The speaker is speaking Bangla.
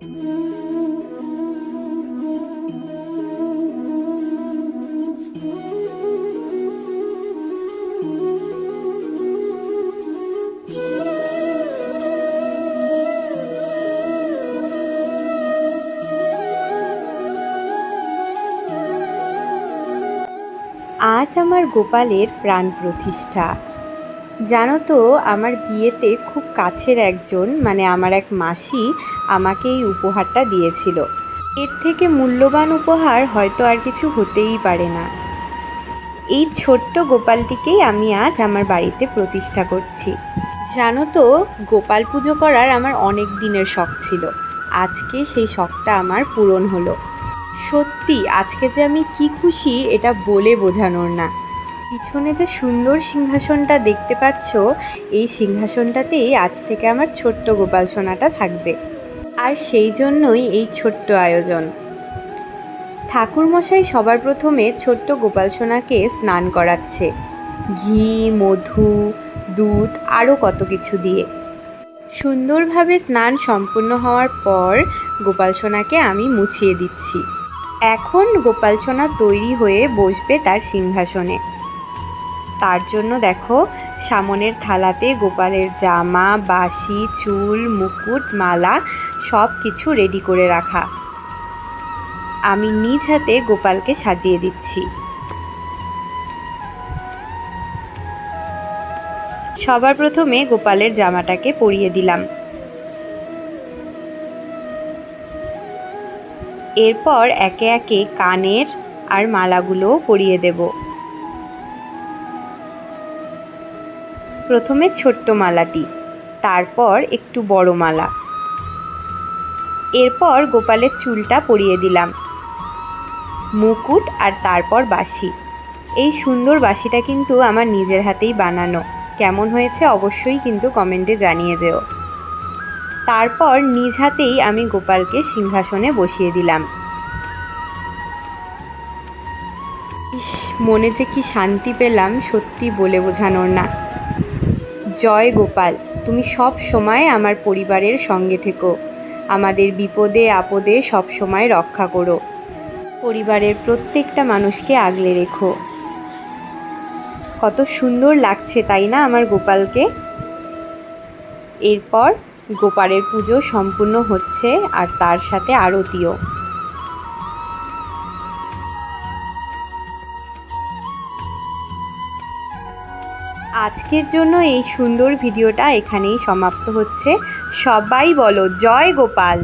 আজ আমার গোপালের প্রাণ প্রতিষ্ঠা। জানো তো, আমার বিয়েতে খুব কাছের একজন মানে আমার এক মাসি আমাকে এই উপহারটা দিয়েছিল। এর থেকে মূল্যবান উপহার হয়তো আর কিছু হতেই পারে না। এই ছোট্ট গোপালটিকেই আমি আজ আমার বাড়িতে প্রতিষ্ঠা করছি। জানো তো, গোপাল পুজো করার আমার অনেক দিনের শখ ছিল। আজকে সেই শখটা আমার পূরণ হলো। সত্যি, আজকে যে আমি কি খুশি, এটা বলে বোঝানোর না। পিছনে যে সুন্দর সিংহাসনটা দেখতে পাচ্ছ, এই সিংহাসনটাতেই আজ থেকে আমার ছোট্ট গোপাল সোনাটা থাকবে। আর সেই জন্যই এই ছোট্ট আয়োজন। ঠাকুরমশাই সবার প্রথমে ছোট্ট গোপাল সোনাকে স্নান করাচ্ছে। ঘি, মধু, দুধ, আরও কত কিছু দিয়ে। সুন্দরভাবে স্নান সম্পূর্ণ হওয়ার পর গোপাল সোনাকে আমি মুছিয়ে দিচ্ছি। এখন গোপাল সোনা তৈরি হয়ে বসবে তার সিংহাসনে। তার জন্য দেখো, সামনের থালাতে গোপালের জামা বাসি চুল, মুকুট, মালা সব কিছু রেডি করে রাখা। আমি নিজ হাতে গোপালকে সাজিয়ে দিচ্ছি। সবার প্রথমে গোপালের জামাটাকে পরিয়ে দিলাম। এরপর একে একে কানের আর মালাগুলোও পরিয়ে দেব। প্রথমে ছোট্ট মালাটি, তারপর একটু বড় মালা। এরপর গোপালের চুলটা পরিয়ে দিলাম। মুকুট আর তারপর বাঁশি। এই সুন্দর বাঁশিটা কিন্তু আমার নিজের হাতেই বানানো। কেমন হয়েছে অবশ্যই কিন্তু কমেন্টে জানিয়ে যেও। তারপর নিজ হাতেই আমি গোপালকে সিংহাসনে বসিয়ে দিলাম। ইস, মনে যে কি শান্তি পেলাম সত্যি বলে বোঝানোর না। জয় গোপাল, তুমি সব সময় আমার পরিবারের সঙ্গে থেকো। আমাদের বিপদে আপদে সব সময় রক্ষা করো। পরিবারের প্রত্যেকটা মানুষকে আগলে রেখো। কত সুন্দর লাগছে, তাই না আমার গোপালকে? এরপর গোপালের পুজো সম্পূর্ণ হচ্ছে আর তার সাথে আরতিও। আজকের জন্য এই সুন্দর ভিডিওটা এখানেই সমাপ্ত হচ্ছে। সবাই বলো জয় গোপাল।